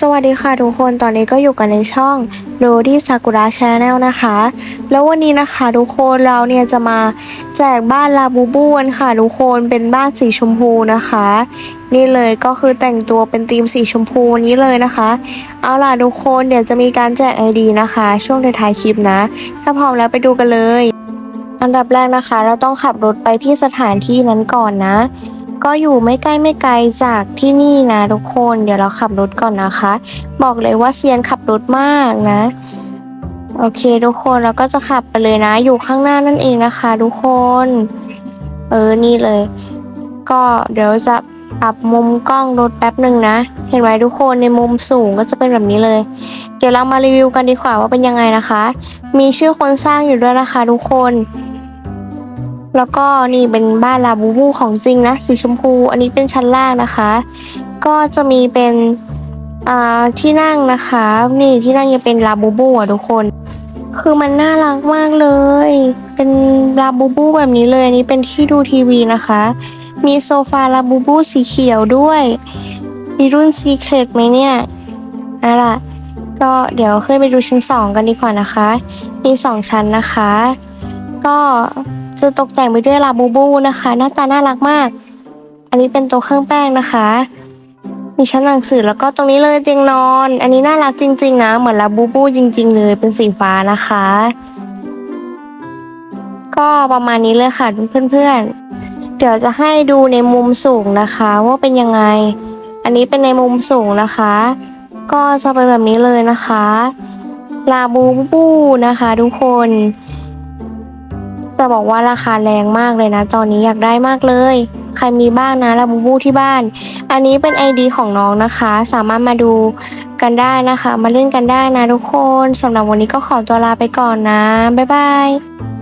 สวัสดีค่ะทุกคนตอนนี้ก็อยู่กันในช่อง r o d y Sakura Channel นะคะ แล้ววันนี้นะคะทุกคนเราเนี่ยจะมาแจกบ้านลาบูบูกันค่ะทุกคนเป็นบ้านสีชมพูนะคะ นี่เลยก็คือแต่งตัวเป็นธีมสีชมพูนี้เลยนะคะ เอาล่ะทุกคนเดี๋ยวจะมีการแจก ID นะคะ ช่วงท้ายคลิปนะ ถ้าพร้อมแล้วไปดูกันเลย อันดับแรกนะคะ เราต้องขับรถไปที่สถานที่นั้นก่อนนะ ก็อยู่ไม่ใกล้ไม่ไกลจากที่นี่นะทุกคน เดี๋ยวเราขับรถก่อนนะคะ บอกเลยว่าเซียนขับรถมากนะ โอเคทุกคนเราก็จะขับไปเลยนะ อยู่ข้างหน้านั่นเองนะคะ ทุกคน เออนี่เลย ก็เดี๋ยวจะปรับมุมกล้องรถแป๊บหนึ่งนะ เห็นไหมทุกคนในมุมสูงก็จะเป็นแบบนี้เลย เดี๋ยวเรามารีวิวกันดีกว่าว่าเป็นยังไงนะคะ มีชื่อคนสร้างอยู่ด้วยนะคะ ทุกคน แล้วก็นี่เป็นบ้านลาบูบูของจริงนะสีชมพู อันนี้เป็นชั้นล่างนะคะ ก็จะมีเป็นที่นั่งนะคะ นี่ที่นั่งยังเป็นลาบูบูอะทุกคน คือมันน่ารักมากเลย เป็นลาบูบูแบบนี้เลย อันนี้เป็นที่ดูทีวีนะคะ มีโซฟาลาบูบูสีเขียวด้วย มีรุ่นซีเครตไหมเนี่ยอาล่ะก็เดี๋ยวขึ้นไปดูชั้นสองกันดีกว่านะคะ มีสองชั้นนะคะ ก็ จะตกแต่งไปด้วยลาบูบูนะคะ หน้าตาน่ารักมาก อันนี้เป็นต๊ะเครื่องแป้งนะคะ มีชั้นหนังสือแล้วก็ตรงนี้เลยเตียงนอน อันนี้น่ารักจริง ๆ นะ เหมือนลาบูบูจริง ๆ เลยเป็นสีฟ้านะคะ ก็ประมาณนี้เลยค่ะเพื่อนๆ เดี๋ยวจะให้ดูในมุมสูงนะคะ ว่าเป็นยังไง อันนี้เป็นในมุมสูงนะคะ ก็จะเป็นแบบนี้เลยนะคะลาบูบูนะคะ ทุกคน จะบอกว่าราคาแรงมากเลยนะตอนนี้อยากได้มากเลย ใครมีบ้างนะลาบูบูที่บ้าน อันนี้เป็น ID ของน้องนะคะ สามารถมาดูกันได้นะคะ มาเล่นกันได้นะทุกคนสำหรับวันนี้ก็ขอตัวลาไปก่อนนะ บ๊ายบาย